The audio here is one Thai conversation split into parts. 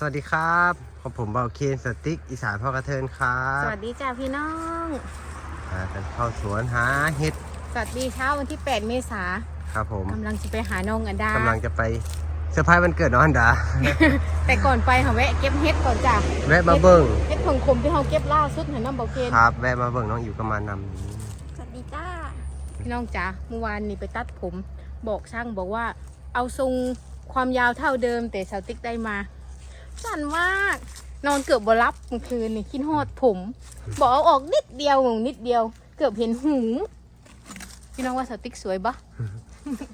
สวัสดีครับผมผมเบาเคนสติ๊กอีสานพ่อกระเทินครัสบวัสดีจ้าพี่น้องมากันเข้าสวนหาเห็ด สวัสดีเช้าวันที่ 8 เมษาครับผมกำลังจะไปหาน้องอันดากำลังจะไปเซอร์ไพรส์วันเกิดน้องอันดา แต่ก่อนไปค่ะแวะเก็บเฮ็ดก่อนจ้ะแวะมาเบิ่งเฮ็ดผงขมที่เราเก็บล่าสุดเห็นน้องบอกเคนครับแวะมาเบิ่งน้องอยู่ก็มานำนี้สวัสดีจ้าพี่น้องจ้าเมื่อวานนี้ไปตัดผม บอกช่างบอกว่า เอาทรงความยาวเท่าเดิม แต่สาวติ๊กได้มา สั่นมาก นอนเกือบบรับเมื่อคืนนี่คิดฮอดผม บอกเอาออกนิดเดียวนิดเดียว เกือบเห็นหูพี่น้องว่าสาวติ๊กสวยปะ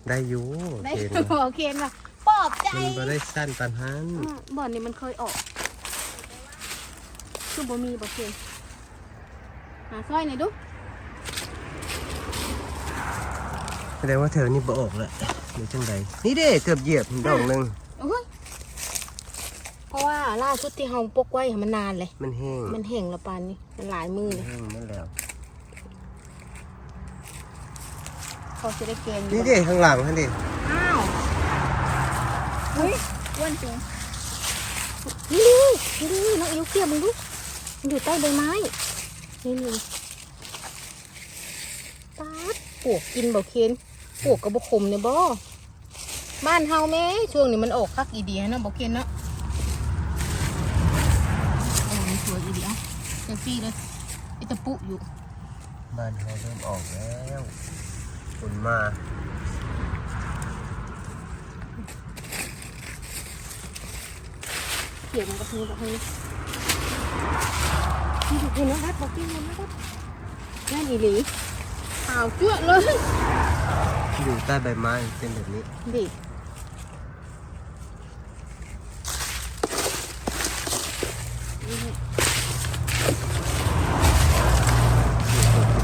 ได้อยู่ได้เคนโอเคมาปลอบใจมันบ่ได้สั้นปันหันอืมบ่อนนี้มันเคยออกคือบ่มีบ่เคยหาสร้อยหน่อยดู แสดงว่าเธอนี่บ่ออกแล้วหรือจังใดนี่เด้เกือบเหยียบดอกหนึงโอ้ยเพราะ ว่าล่าสุดที่เฮาปกไว้มันนานเลย มันแห้ง มันแห้งและปานนี้มันหลายมือเลยแห้งหมันแล้วเขาจะได้เกณฑ์อยู่นี่เด้ข้างหลังท่านดิอ้าวเฮ้ยอ้วนจริงนี่นี่นี่น้องอิ๋วเกี่ยวมึงดูมันอยู่ใต้ใบไม้ นี่นี่ตาดปวกกินบ่เคนปวกกระบขมเนี่ยบ่บ้านเฮาแม่ช่วงนี้มันออกคักอีเดียเนาะบ่เคนเนาะ เซลฟี่เลยไอตะปุอยู่ บ้านเขาเริ่มออกแล้วฝนมาเกี่ยวมันกับมือกับมือนี่ดูเห็นนะครับบอกกินมันนะครับนั่นอีหลีขาวเจื้อเลย อยู่ใต้ใบไม้เป็นแบบนี้ดิ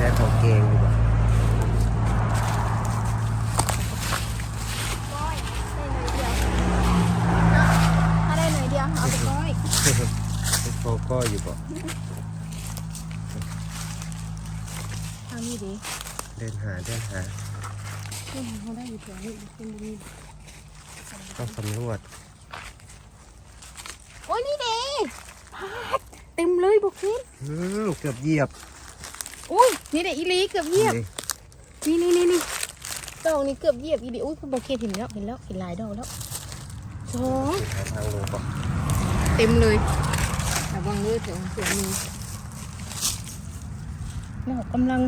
ได้พอเกงดีกว่า ถ้าได้หน่อยเดียวเอาไปก้อย ได้ พอก็อยู่บ่ทางนี้ดิเดินหาเดินหาขึ้นเขาได้อยู่แถวนี้ขึ้นตรงนี้ต้องสำรวจ โอ้ยนี่เด้พาดเต็มเลยบอกคิดอืมเกือบเหยียบ อุ้ยนี่เด้อีหลีเกือบเหยียบ นี่นี่นี่นี่นี่ดอกนี่เกือบเหยียบอีหลีอุ้ยคุณบอกคิดเห็นแล้วเห็นแล้วเห็นหลายดอกแล้วสองหาทางลงบ่เต็มเลย ระวังเลยถึงเสียมือดอกกำลัง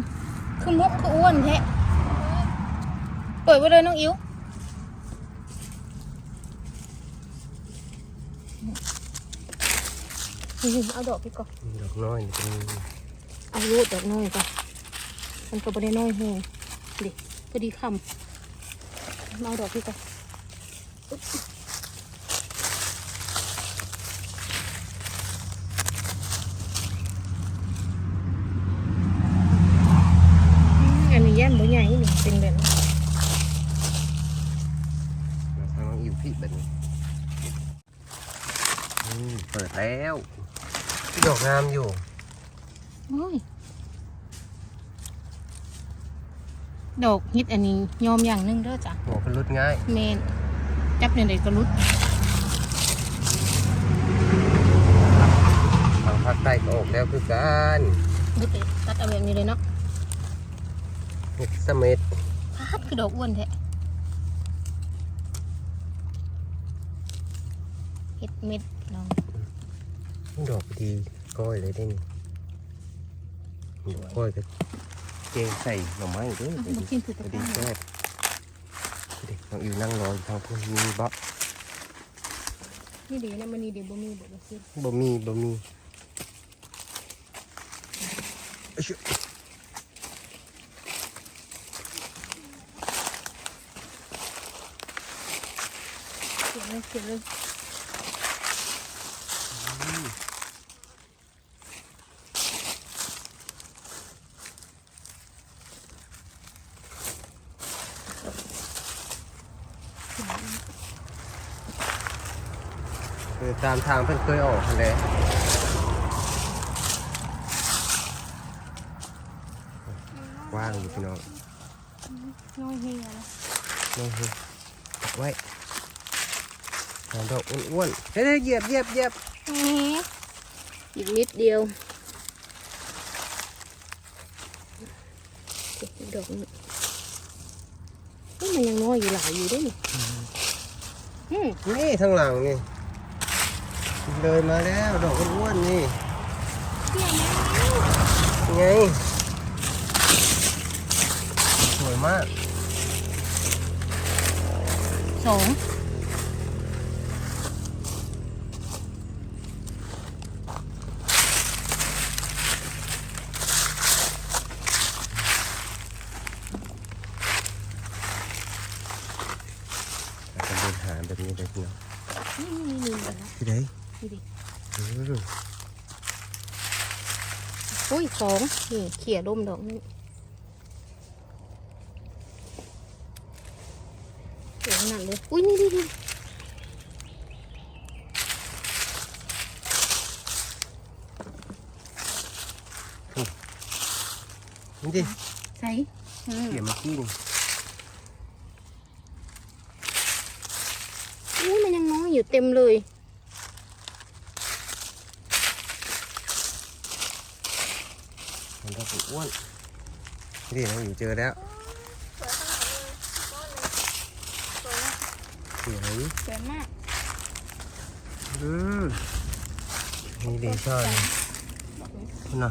คือมกคืออ้วนแท้เปิดไว้เลยน้องอิ๋วเอาดอกพี่ก่อนดอกน้อยนี่เป็นเอารูดดอกน้อยก่อนมันก็ไม่ได้น้อยแห้งดิพอดีคำเอาดอกพี่ก่อนอุ๊บอืมอันนี้แย่มบ่ใหญ่นี่เป็นแบบนี้ ทางน้องอิ๋วพี่แบบนี้อืมเปิดแล้ว ดอกงามอยู่โอ้ยดอกฮิตอันนี้ยอมอย่างหนึงเด้อจ้ะหัวเป็นรุดง่ายเมนจับในใดก็รุดทางภาคใต้ก็ออกแล้วคือกันรุดเลยตัดเอาแบบนี้เลยเนาะเห็ดเสม็ดพัดคือดอกอ้วนแท้เฮ็ดเม็ดลอง ดอกดีก้อยเลยได้นี่ดอกก้อยก็เกงใส่หน่อไม้ด้วยอะบ่กินถือพตะอกดีร้าแซ่บเด็กน้องอิวนั่งรออยู่ทางพุ่นมีบ่นี่ดีนะมันนี่ดีบ่มีบ่บ่กินบ่มีบ่มีอะชิเขียนเลยเขียนเลยามทางเพิ่นเคยออกหั่นแหละกว้างอยู่พี่น้องน้อยเฮียนะน้องเฮ้ยไว้หาดอกอ้วนๆเฮ้ยเหยียบเหยียบเหยียบแหมอีกนิดเดียวเก็บอีกดอกหนึงเฮ้ยมันยังน้อยอยู่หลายอยู่ด้วยนี่อืมนี่ทางหลังนี่ เลยมาแล้วดอกอ้วนๆนี่เกี่ยวไหมไงสวยมากสองเราจะเดินหาแบบนี้เลยพี่น้องนี่นี่นี่นี่นะที่ไหน นี่ดิอืมอุ้ยสองนี่เขี่ยร่มดอกนี่เดี๋ยวขนาดเลยอุ้ยนี่นี่นี่นี่ดิใส่อืมเขี่ยเมื่อกี้นี่อุ้ยมันยังน้อยอยู่เต็มเลย มันก็ อ้วนนี่เราอยู่เจอแล้วสวยสวยมากอืมนี่เดชอนน่ะ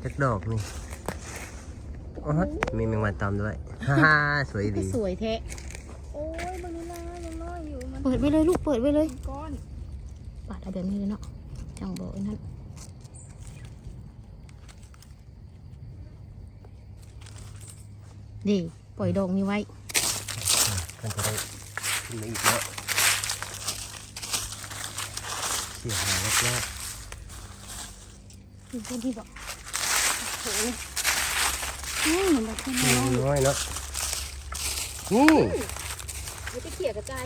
เล็กดอกนี่โอ้ยมีแมงวันตอมด้วยฮ่าฮ่าสวยก็ดีสวยแท้โอ้ยมันนี่นะยังน้อยอยู่มันเปิดไปเลยลูกเปิดไปเลยก้อนปาดเอาแบบนี้เลยเนาะจังบอกไอ้นั่ นดีปล่อยดอกนี้ไว้กันจะได้ขึ้นมาอีกแล้วเสียหายรอบมีเพื่อนที่บอกโอ้โหนี่เหมือนแบบที่ๆน้องมีน้อยเนาะนี่มันจะเขี่ยกระจาย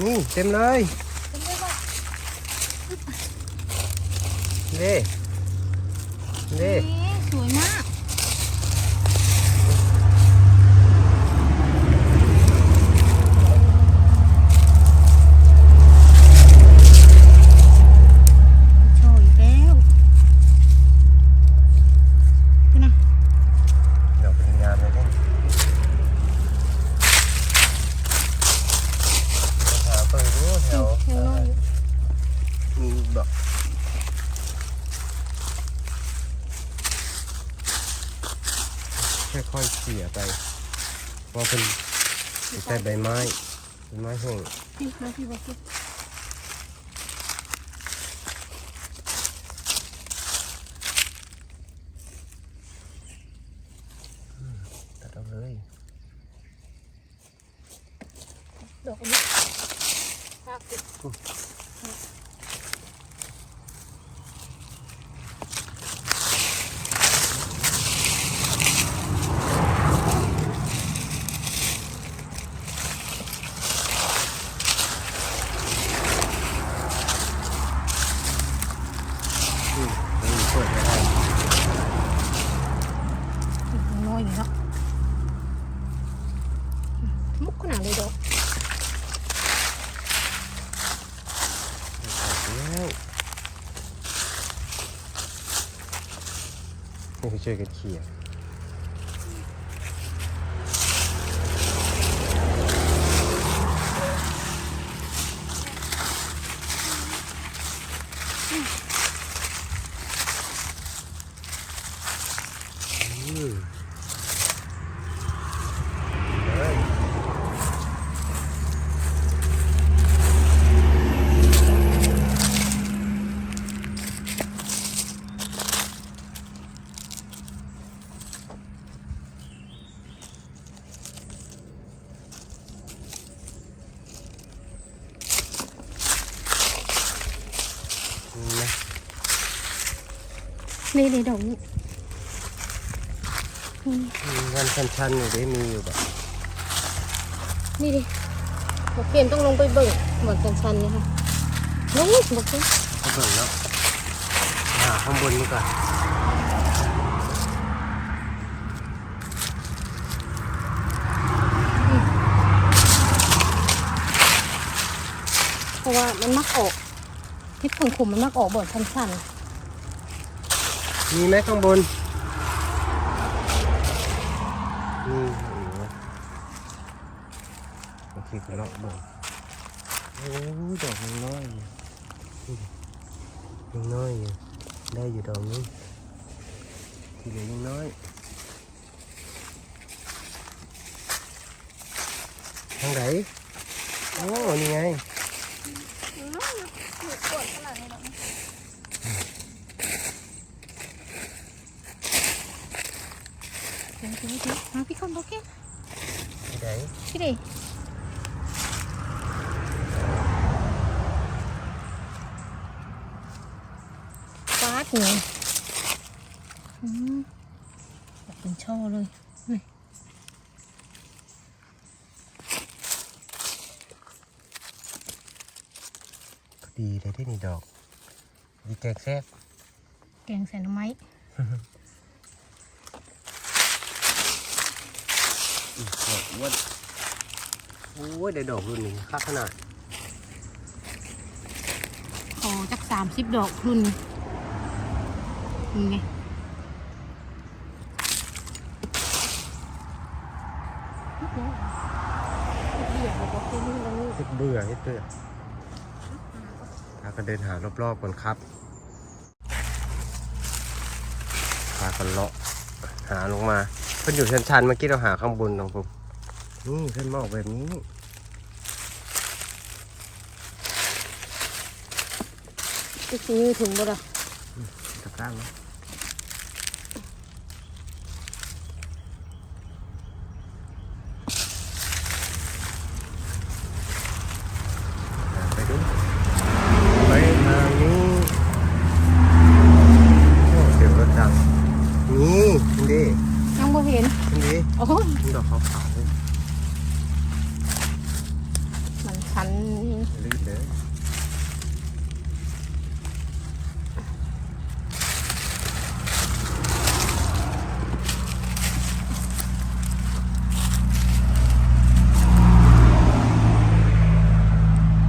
นี่เต็มเลยจำได้ว่าเล่เล่เอ๊ะสวยมากโชว์อีกแล้วนี่นะ ดอกเป็นงามเลยเด้หาเปิดดูแถว ยังน้อยอยู่ มีดอกค่อยๆเขี่ยไปเพราะเป็นอยู่ ใต้ใบไม้ใบไม้แห้งพี่มาพี่บอกพี่ ตัดเอาเลย ดอกอันนี้ภาพสิ อืมแล้วมีเปิดไม่ได้ ยังน้อยอยู่เนาะมุกขนาดเลยดอก แล้ว นี่คือช่วยกันเขี่ยอืมเลย นี่นะนี่เลยดอกนี้นี่มีงานชันๆอยู่ได้มีอยู่แบบนี่ดิบอกเกมต้องลงไปเบิ่งเหมือนกันชันเลยค่ะนู้นบอกเกมเขาเบิ่งแล้วหาข้างบนนี่ก่อนราะว่ามันมักออกเห็ดเพิ่งขุมมันมักออกบ่อนสั้น มีไหมข้างบนนี่โอ้โหโอเคก็เลาะบนโอ้ยดอกยังน้อยอยู่ยังน้อยอยู่ได้อยู่ดอกนี้ที่เหลือยังน้อยทางไหนโอ้นี่ไง อืมหนูปวดขนาดนี้หรอ เดี๋ยวเดี๋ยวเดี๋ยวมาพี่คนโอเคที่ไหนพี่ดิฟาดหนูอืมเป็นช่อเลยนี่ดีเลยที่นี่ดอกดีแกงแซ่บแกงใส่หน่อไม้ อีก ดอกอ้วนโอ้ยได้ดอกรุ่นนี้ค่าขนาดขอจักสามสิบดอกรุ่นนี้นี่ไงเดี๋ยวเราก็ขึ้นแล้วนี่เฮ็ดเบื่อเฮ็ดเบื่อพากันเดินหารอบๆก่อนครับพากันเลาะหาลงมาเพิ่นอยู่ชันๆเมื่อกี้เราหาข้างบนตรงผมนี่เพิ่นมาออกแบบนี้จะซื้อถึงบ่ล่ะตะกร้างนะหาไปดูไปทางนี้โอ้เดี๋ยวรถดังนี่คุณดี ยังบ่เห็น คุณดี โอ้ย คุณดอกขาวๆเลย มันชันนี่ รีบเลย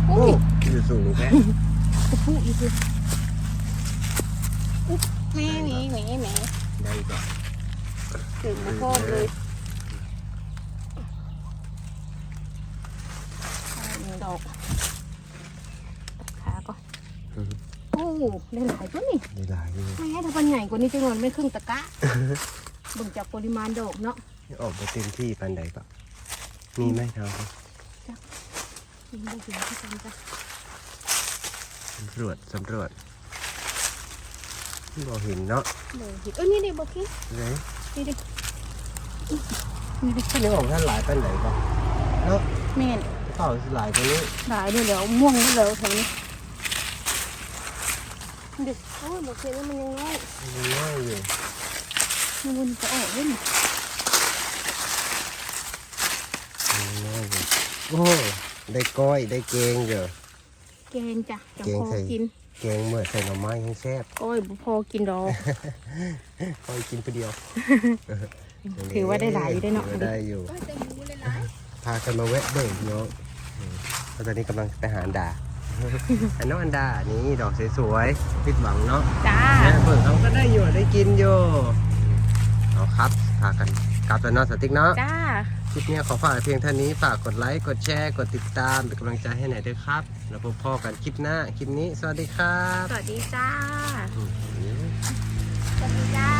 อุ้ โอ้ ย อยู่สูงแค่ กระพุ้อีกทีอุ๊ย แม่แม่แม่แม่ได้ก่อนถึงมาพร้อมเลยเอาหนึ่งดอกขาก่อนโอ้ได้หลายตัวนี่ได้หลายอยู่ไม่ให้ถ้ามันใหญ่กว่านี้จะนวนไม่ครึ่งตะกะเบิ่งจากปริมาณดอกเนาะออกมาเต็มที่ปันใดก็มีไหมทางมีได้ถึงที่กันจ้ะ สำรวจสำรวจบ่เห็นเนาะเดี๋ยวเห็นเอ้ยนี่ดิบอกคิดไหนนี่ดินี่ดิท่านยังออกท่านหลายปันใดก็เนาะแม่นเต่าสิหลายกว่านี้หลายด้วยแล้วม่วงด้วยแล้วแถวนี้เด็กโอ้ยบอกคิดว่ามันยังน้อยมันง่ายอยู่มันวนจะออกเล่นมันง่ายอยู่โอ้ได้ก้อยได้เกงเยอะ แกงจ้ะจังแกงพอใส่กินเกงเมื่อใส่หน่อไม้ให้แซ่บก้อยบ่พอกินดอกก้อยกินคนเดียว ถือว่าได้หลายอยู่ได้เนาะถือว่ได้อยู่ก็จะมูเลยนะพากันมาแวะเบิ่งเนาะอืมแล้วตอนนี้กำลังไปหาอันดา อันน้องอันดา นี่ดอกสวยๆพิดหวังเนาะ จ้าแม่เบิ่งเขาก็ได้อยู่ได้กินอยู่ เอาครับพากันกลับแล้วเนาะสติ๊กเนาะ จ้า คลิปนี้ขอฝากเพียงเท่านี้ ฝากกดไลค์ กดแชร์ กดติดตาม เป็นกำลังใจให้หน่อยด้วยครับ แล้วพบพ่อกันคลิปหน้า คลิปนี้ สวัสดีครับ สวัสดีจ้า สวัสดีจ้า